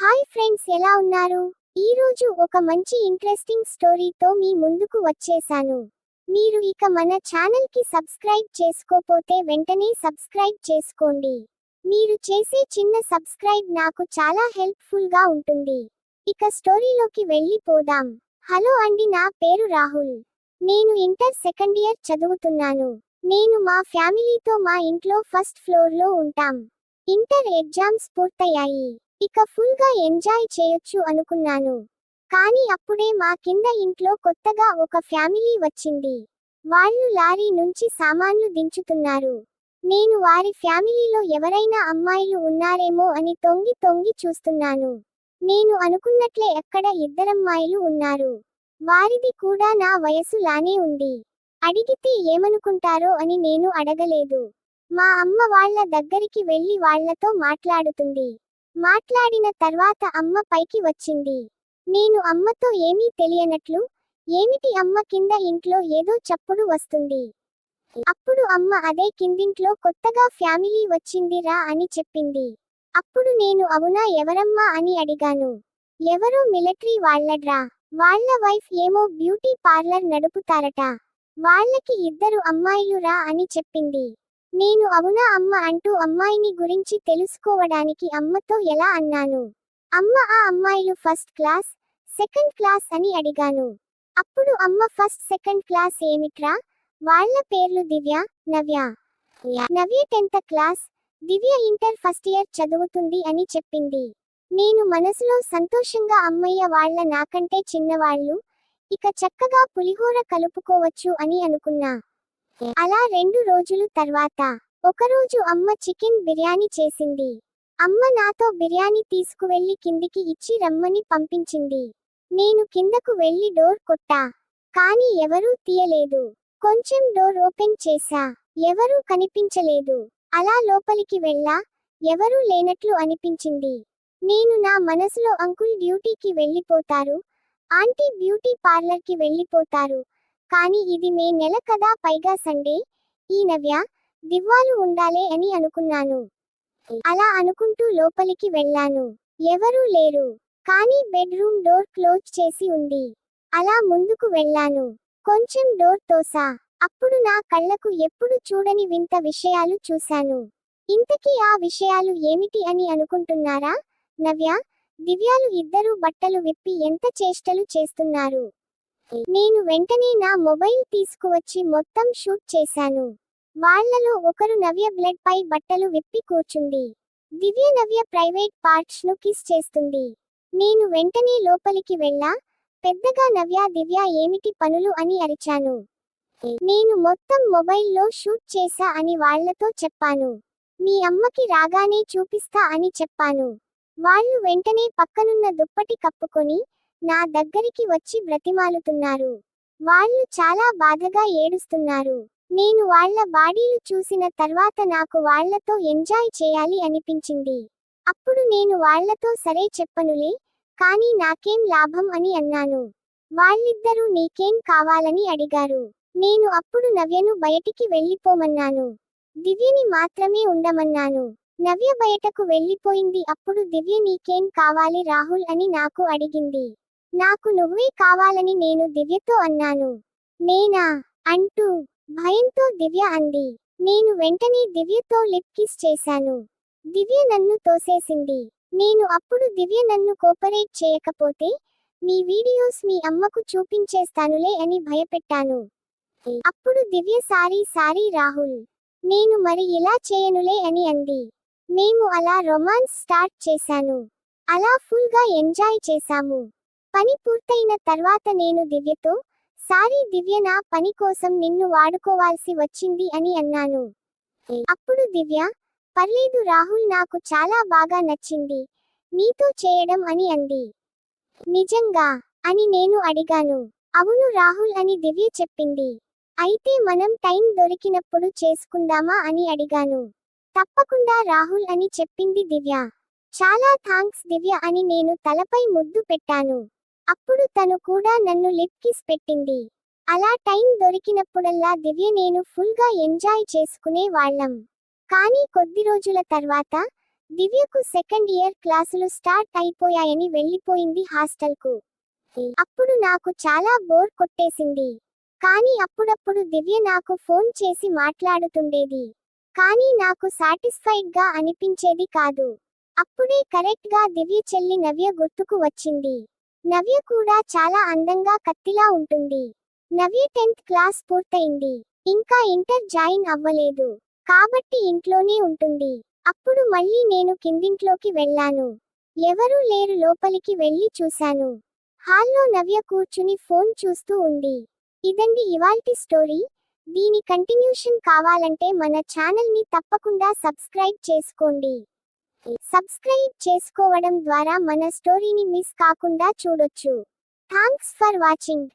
Hi friends ఎలా ఉన్నారు? ఈ రోజు ఒక మంచి ఇంట్రెస్టింగ్ స్టోరీతో మీ ముందుకు వచ్చేసాను. మీరు ఇక మన ఛానల్కి సబ్స్క్రైబ్ చేసుకోపోతే వెంటనే సబ్స్క్రైబ్ చేసుకోండి. మీరు చేసే చిన్న సబ్స్క్రైబ్ నాకు చాలా హెల్ప్ఫుల్గా ఉంటుంది. ఇక స్టోరీలోకి వెళ్ళిపోదాం. హలో అండి నా పేరు రాహుల్. నేను ఇంటర్ సెకండ్ ఇయర్ చదువుతున్నాను. నేను మా ఫ్యామిలీతో మా ఇంట్లో ఫస్ట్ ఫ్లోర్లో ఉంటాం. ఇంటర్ ఎగ్జామ్స్ పూర్తయ్యాయి. ఇక ఫుల్గా ఎంజాయ్ చేయొచ్చు అనుకున్నాను. కానీ అప్పుడే మా కింద ఇంట్లో కొత్తగా ఒక ఫ్యామిలీ వచ్చింది. వాళ్ళు లారీ నుంచి సామాన్లు దించుతున్నారు. నేను వారి ఫ్యామిలీలో ఎవరైనా అమ్మాయిలు ఉన్నారేమో అని తొంగి తొంగి చూస్తున్నాను. నేను అనుకున్నట్లే ఎక్కడ ఇద్దరమ్మాయిలు ఉన్నారు. వారిది కూడా నా వయసు లానే ఉంది. అడిగితే ఏమనుకుంటారో అని నేను అడగలేదు. మా అమ్మ వాళ్ళ దగ్గరికి వెళ్ళి వాళ్ళతో మాట్లాడుతుంది. మాట్లాడిన తర్వాత అమ్మ పైకి వచ్చింది. నేను అమ్మతో ఏమీ తెలియనట్లు ఏమిటి అమ్మ కింద ఇంట్లో ఏదో చప్పుడు వస్తుంది? అప్పుడు అమ్మ అదే కిందింట్లో కొత్తగా ఫ్యామిలీ వచ్చిందిరా అని చెప్పింది. అప్పుడు నేను అవునా ఎవరమ్మా? అని అడిగాను. ఎవరో మిలిటరీ వాళ్ళడ్రా. వాళ్ళ వైఫ్ ఏమో బ్యూటీ పార్లర్ నడుపుతారట. వాళ్ళకి ఇద్దరు అమ్మాయిలు రా అని చెప్పింది. నేను అవునా అమ్మ అంటూ అమ్మాయిని గురించి తెలుసుకోవడానికి అమ్మతో ఎలా అన్నాను? అమ్మ ఆ అమ్మాయిలు ఫస్ట్ క్లాస్ సెకండ్ క్లాస్ అని అడిగాను. అప్పుడు అమ్మ ఫస్ట్ సెకండ్ క్లాస్ ఏమిట్రా? వాళ్ళ పేర్లు Divya Navya. Navya tenth class Divya inter first year చదువుతుంది అని చెప్పింది. నేను మనసులో సంతోషంగా అమ్మయ్య వాళ్ళ నాకంటే చిన్నవాళ్ళు ఇక చక్కగా పులిహోర కలుపుకోవచ్చు అని అనుకున్నా. అలా రెండు రోజులు తర్వాత ఒకరోజు అమ్మ చికెన్ బిర్యానీ చేసింది. అమ్మ నాతో బిర్యానీ తీసుకువెళ్ళి కిందికి ఇచ్చి రమ్మని పంపించింది. నేను కిందకు వెళ్ళి డోర్ కొట్టా. కానీ ఎవరూ తీయలేదు. కొంచెం డోర్ ఓపెన్ చేశా. ఎవరూ కనిపించలేదు. అలా లోపలికి వెళ్ళా. ఎవరూ లేనట్లు అనిపించింది. నేను నా మనసులో అంకుల్ డ్యూటీకి వెళ్ళిపోతారు. ఆంటీ బ్యూటీ పార్లర్కి వెళ్ళిపోతారు. కానీ ఇది మే నెల కదా పైగా సండే. ఈ నవ్య దివ్వాలు ఉండాలే అని అనుకున్నాను. అలా అనుకుంటూ లోపలికి వెళ్ళాను. ఎవరూ లేరు. కానీ బెడ్రూమ్ డోర్ క్లోజ్ చేసి ఉంది. అలా ముందుకు వెళ్ళాను. కొంచెం డోర్ తోసా. అప్పుడు నా కళ్ళకు ఎప్పుడు చూడని వింత విషయాలు చూశాను. ఇంతకీ ఆ విషయాలు ఏమిటి అని అనుకుంటున్నారా? నవ్య దివ్యాలు ఇద్దరూ బట్టలు విప్పి ఎంత చేష్టలు చేస్తున్నారు? నేను వెంటనే నా మొబైల్ తీసుకువచ్చి మొత్తం షూట్ చేశాను. వాళ్ళలో ఒకరు నవ్య బ్లడ్ పై బట్టలు విప్పి కూర్చుంది. దివ్య నవ్య ప్రైవేట్ పార్ట్స్ను కిస్ చేస్తుంది. నేను వెంటనే లోపలికి వెళ్ళా పెద్దగా నవ్య దివ్య ఏమిటి పనులు అని అరిచాను. నేను మొత్తం మొబైల్లో షూట్ చేశా అని వాళ్ళతో చెప్పాను. మీ అమ్మకి రాగానే చూపిస్తా అని చెప్పాను. వాళ్ళు వెంటనే పక్కనున్న దుప్పటి కప్పుకొని నా దగ్గరికి వచ్చి బ్రతిమాలుతున్నారు. వాళ్ళు చాలా బాధగా ఏడుస్తున్నారు. నేను వాళ్ళ బాడీలు చూసిన తర్వాత నాకు వాళ్ళతో ఎంజాయ్ చేయాలి అనిపించింది. అప్పుడు నేను వాళ్ళతో సరే చెప్పనులే కానీ నాకేం లాభం అని అన్నాను. వాళ్ళిద్దరూ నీకేం కావాలని అడిగారు. నేను అప్పుడు నవ్యను బయటికి వెళ్ళిపోమన్నాను. దివ్యని మాత్రమే ఉండమన్నాను. నవ్య బయటకు వెళ్ళిపోయింది అప్పుడు దివ్య నీకేం కావాలి రాహుల్ అని నాకు అడిగింది. నాకు నువ్వే కావాలని నేను దివ్యతో అన్నాను. నేనా అంటూ భయంతో దివ్య అంది. నేను వెంటనే దివ్యతో లిప్ కిస్ చేశాను. దివ్య నన్ను తోసేసింది. నేను అప్పుడు దివ్య నన్ను కోపరేట్ చేయకపోతే మీ వీడియోస్ మీ అమ్మకు చూపించేస్తానులే అని భయపెట్టాను. అప్పుడు దివ్య సారీ సారీ రాహుల్. నేను మరి ఇలా చేయనులే అని అంది. మేము అలా రొమాన్స్ స్టార్ట్ చేశాను. అలా ఫుల్గా ఎంజాయ్ చేశాము. పని పూర్తయిన తర్వాత నేను దివ్యతో సారీ దివ్య నా పని కోసం నిన్ను వాడుకోవాల్సి వచ్చింది అని అన్నాను. అప్పుడు దివ్య పర్లేదు రాహుల్ నాకు చాలా బాగా నచ్చింది. నీతో చేయడం అని అంది. నిజంగా? అని నేను అడిగాను. అవును రాహుల్ అని దివ్య చెప్పింది. అయితే మనం టైం దొరికినప్పుడు చేసుకుందామా? అని అడిగాను. తప్పకుండా రాహుల్ అని చెప్పింది దివ్య. చాలా థాంక్స్ దివ్య అని నేను తలపై ముద్దు పెట్టాను. అప్పుడు తను కూడా నన్ను లిప్ కిస్ పెట్టింది. అలా టైం దొరికినప్పుడల్లా దివ్య నేను ఫుల్గా ఎంజాయ్ చేసుకునే వాళ్ళం. కానీ కొద్ది రోజుల తర్వాత దివ్యకు సెకండ్ ఇయర్ క్లాసులు స్టార్ట్ అయిపోయాయని వెళ్ళిపోయింది హాస్టల్కు. అప్పుడు నాకు చాలా బోర్ కొట్టేసింది. కానీ అప్పుడప్పుడు దివ్య నాకు ఫోన్ చేసి మాట్లాడుతుండేది. కానీ నాకు సాటిస్ఫైడ్గా అనిపించేది కాదు. అప్పుడే కరెక్ట్గా దివ్య చెల్లి నవ్య గుర్తుకు వచ్చింది. నవ్య కూడా చాలా అందంగా కత్తిలా ఉంటుంది. నవ్య టెన్త్ క్లాస్ పూర్తయింది. ఇంకా ఇంటర్ జాయిన్ అవ్వలేదు. కాబట్టి ఇంట్లోనే ఉంటుంది. అప్పుడు మళ్ళీ నేను కిందింట్లోకి వెళ్ళాను. ఎవరూ లేరు లోపలికి వెళ్ళి చూశాను. హాల్లో నవ్య కూర్చుని ఫోన్ చూస్తూ ఉంది. ఇదండి ఇవాల్టి స్టోరీ. దీని కంటిన్యూషన్ కావాలంటే మన ఛానల్ని తప్పకుండా సబ్స్క్రైబ్ చేసుకోండి. సబ్స్క్రైబ్ చేసుకోవడం ద్వారా మన స్టోరీని మిస్ కాకుండా చూడొచ్చు. Thanks for watching.